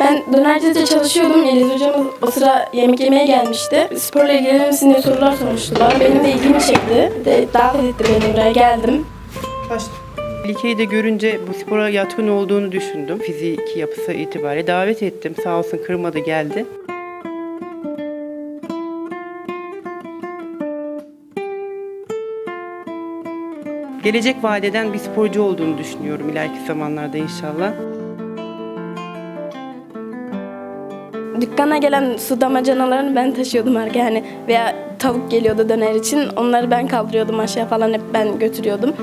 Ben dönercide çalışıyordum. Yeliz hocamız o sıra yemek yemeye gelmişti. Sporla ilgilenir misin diye sorular sormuştu bana. Benim de ilgimi çekti. De, davet etti beni buraya geldim. Melike'yi de görünce bu spora yatkın olduğunu düşündüm. Fiziki yapısı itibariyle davet ettim. Sağ olsun kırmadı geldi. Gelecek vadeden bir sporcu olduğunu düşünüyorum ileriki zamanlarda inşallah. Dükkana gelen su damacanalarını ben taşıyordum her yani veya tavuk geliyordu döner için. Onları ben kaldırıyordum aşağı falan hep ben götürüyordum.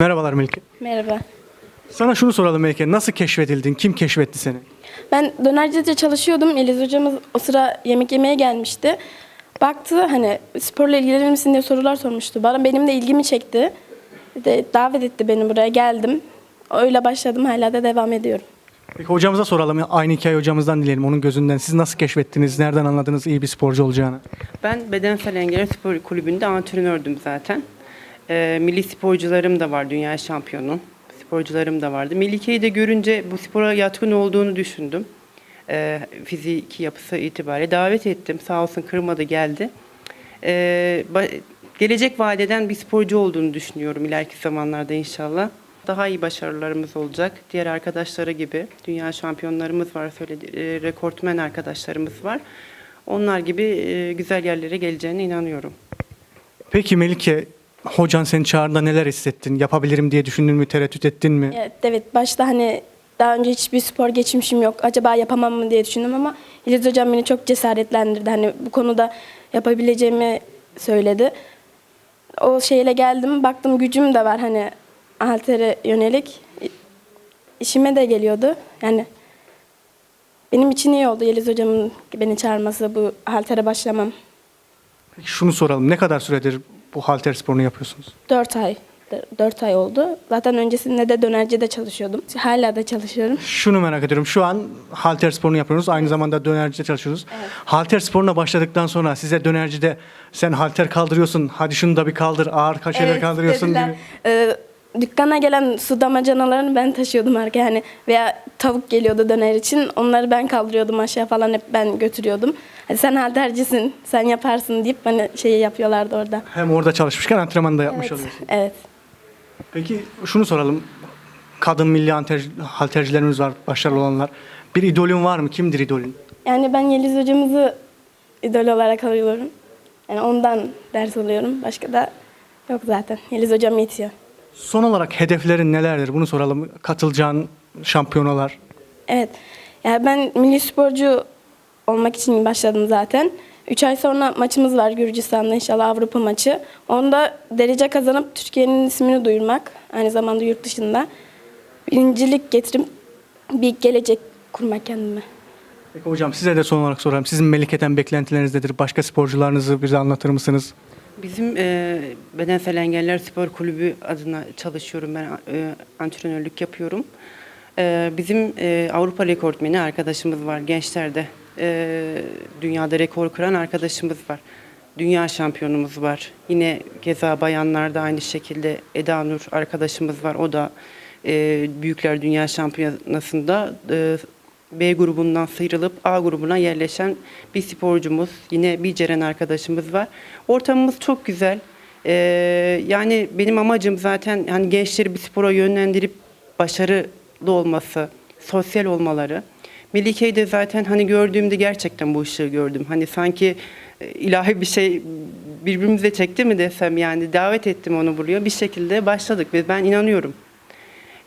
Merhabalar Melike. Merhaba. Sana şunu soralım Melike. Nasıl keşfedildin? Kim keşfetti seni? Ben dönercide çalışıyordum. Yeliz hocamız o sıra yemek yemeye gelmişti. Baktı hani sporla ilgilenir misin diye sorular sormuştu bana. Benim de ilgimi çekti. De, davet etti beni buraya geldim. Öyle başladım hala da devam ediyorum. Peki hocamıza soralım. Aynı hikaye hocamızdan dileyelim. Onun gözünden. Siz nasıl keşfettiniz? Nereden anladınız iyi bir sporcu olacağını? Ben Bedensel Engeller Spor Kulübü'nde antrenördüm zaten. Ee, milli sporcularım da var, dünya şampiyonu. Sporcularım da vardı. Melike'yi de görünce bu spora yatkın olduğunu düşündüm. Ee, fiziki yapısı itibariyle davet ettim. Sağ olsun kırmadı geldi. Ee, ba- gelecek vadeden bir sporcu olduğunu düşünüyorum ileriki zamanlarda inşallah. Daha iyi başarılarımız olacak. Diğer arkadaşları gibi dünya şampiyonlarımız var, söyledi, e, rekortmen arkadaşlarımız var. Onlar gibi e, güzel yerlere geleceğine inanıyorum. Peki Melike, hocan seni çağırdığında neler hissettin? Yapabilirim diye düşündün mü? Tereddüt ettin mi? Evet, evet başta hani daha önce hiçbir spor geçmişim yok. Acaba yapamam mı diye düşündüm ama Yeliz hocam beni çok cesaretlendirdi. Hani bu konuda yapabileceğimi söyledi. O şeyle geldim. Baktım gücüm de var hani haltere yönelik. İşime de geliyordu. Yani benim için iyi oldu Yeliz hocamın beni çağırması, bu haltere başlamam. Peki şunu soralım. Ne kadar süredir bu halter sporunu yapıyorsunuz? Dört ay. Dört ay oldu. Zaten öncesinde de dönercide çalışıyordum. Hala da çalışıyorum. Şunu merak ediyorum. Şu an halter sporunu yapıyoruz. Aynı zamanda dönercide çalışıyoruz. Halter sporuna başladıktan sonra size dönercide sen halter kaldırıyorsun. Hadi şunu da bir kaldır. Ağır ka- şeyler kaldırıyorsun dediler. gibi. Ee, dükkana gelen su damacanalarını ben taşıyordum arka yani veya tavuk geliyordu döner için onları ben kaldırıyordum aşağı falan hep ben götürüyordum. Hani sen haltercisin, sen yaparsın deyip bana şeyi yapıyorlardı orada. Hem orada çalışmışken antrenmanı da yapmış Evet, oluyorsun. evet. Peki şunu soralım. Kadın milli halter, haltercilerimiz var, başarılı olanlar. Bir idolün var mı? Kimdir idolün? Yani ben Yeliz hocamızı idol olarak alıyorum. Yani ondan ders alıyorum. Başka da yok zaten. Yeliz hocam yetiyor. Son olarak hedeflerin nelerdir? Bunu soralım. Katılacağın şampiyonalar. Evet. Yani ben milli sporcu olmak için başladım zaten. Üç ay sonra maçımız var Gürcistan'da inşallah Avrupa maçı. Onda derece kazanıp Türkiye'nin ismini duyurmak. Aynı zamanda yurt dışında. Birincilik getirip bir gelecek kurmak kendime. Peki hocam size de son olarak soralım. Sizin Melike'den beklentileriniz nedir? Başka sporcularınızı bize anlatır mısınız? Bizim e, Bedensel Engeller Spor Kulübü adına çalışıyorum. Ben e, antrenörlük yapıyorum. E, bizim e, Avrupa rekortmeni arkadaşımız var gençlerde. E, dünyada rekor kıran arkadaşımız var. Dünya şampiyonumuz var. Yine keza bayanlarda aynı şekilde Eda Nur arkadaşımız var. O da e, Büyükler Dünya Şampiyonası'nda e, B grubundan sıyrılıp A grubuna yerleşen bir sporcumuz. Yine bir Ceren arkadaşımız var. Ortamımız çok güzel. Ee, yani benim amacım zaten hani gençleri bir spora yönlendirip başarılı olması, sosyal olmaları. Melike'yi zaten hani gördüğümde gerçekten bu ışığı gördüm. Hani sanki e, ilahi bir şey birbirimize çekti mi desem yani davet ettim onu buraya. Bir şekilde başladık ve ben inanıyorum.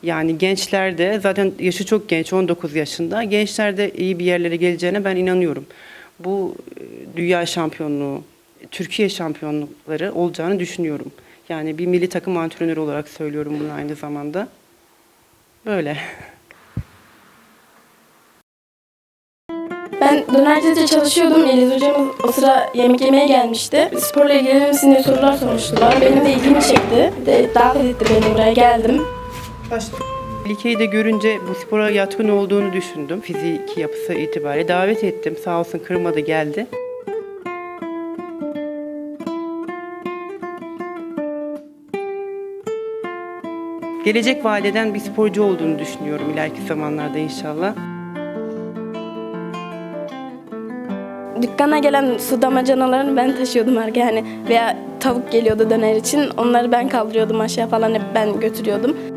Yani gençlerde zaten yaşı çok genç 19 yaşında. Gençlerde iyi bir yerlere geleceğine ben inanıyorum. Bu e, dünya şampiyonluğu, Türkiye şampiyonlukları olacağını düşünüyorum. Yani bir milli takım antrenörü olarak söylüyorum bunu aynı zamanda. Böyle. Ben dönercide çalışıyordum. Yeliz hocamız o sıra yemek yemeye gelmişti. Sporla ilgilenir misin diye sorular sormuştu bana. Benim de ilgimi çekti. De, davet etti beni buraya geldim. Melike'yi de görünce bu spora yatkın olduğunu düşündüm. Fiziki yapısı itibariyle davet ettim. Sağ olsun kırmadı geldi. gelecek vadeden bir sporcu olduğunu düşünüyorum ileriki zamanlarda inşallah. Dükkana gelen su damacanalarını ben taşıyordum arkaya hani veya tavuk geliyordu döner için onları ben kaldırıyordum aşağı falan hep ben götürüyordum.